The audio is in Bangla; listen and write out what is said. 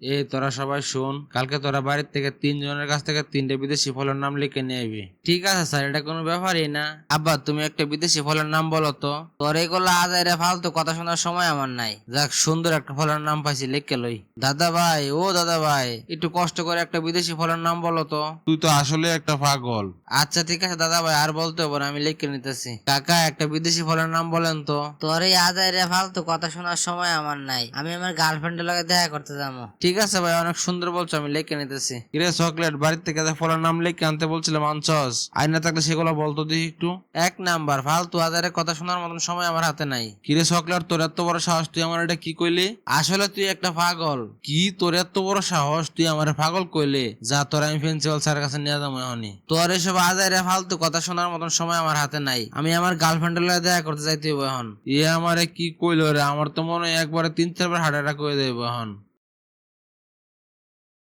এই তোরা সবাই শোন। কালকে তোরা বাড়ির থেকে তিনজনের কাছ থেকে তিনটে বিদেশি ফলের নাম লিখে নিয়ে আইবি। ঠিক আছে স্যার এটা কোনো ব্যাপারই না। আব্বা তুমি একটা বিদেশি ফলের নাম বলো তো। তোর এইগুলো আজাইরে ফালতু কথা শোনার সময় আমার নাই। যাক সুন্দর একটা ফলের নাম পাইছি লিখে লই। দাদা ভাই ও দাদা ভাই একটু কষ্ট করে একটা বিদেশি ফলের নাম বলো তো। তুই তো আসলে একটা পাগল। আচ্ছা ঠিক আছে দাদা ভাই আর বলতে হবে না আমি লিখে নিতেছি। কাকা একটা বিদেশি ফলের নাম বলেন তো। তোর এই আদায় রে ফালতু কথা শোনার সময় আমার নাই। আমি আমার গার্লফ্রেন্ডের লগে দেখা করতে যাব। ঠিক আছে ভাই অনেক সুন্দর বলছো আমি লিখে নিতেছি। কিরে চকলেট বাড়ির থেকে যে ফলের নাম লিখে আনতে বলছিলাম আনছস? আইনা থাকলে সেগুলো বলতো দেখি একটু। এক নাম্বার ফালতু আদারে কথা শোনার মতন সময় আমার হাতে নাই। কিরে চকলেট তোর এত বড় সাহস তুই আমার এটা কি কইলি? আসলে তুই একটা পাগল। কি তোর এত বড় সাহস তুই আমার পাগল কইলে? যা তোর আমি প্রিন্সিপাল স্যারের কাছে নিয়ে যাব এখনই। তোর এসব আদায় রে ফালতু কথা শোনার মতন সময় আমার হাতে নাই। আমি আমার গার্লফ্রেন্ডের লগে দেখা করতে যাইতে এখন। ইয়ে আমারে কি কইলো রে? আমার তো মনে হয় একবারে তিন চারবার হার্ট অ্যাটাক করে দেবো এখন।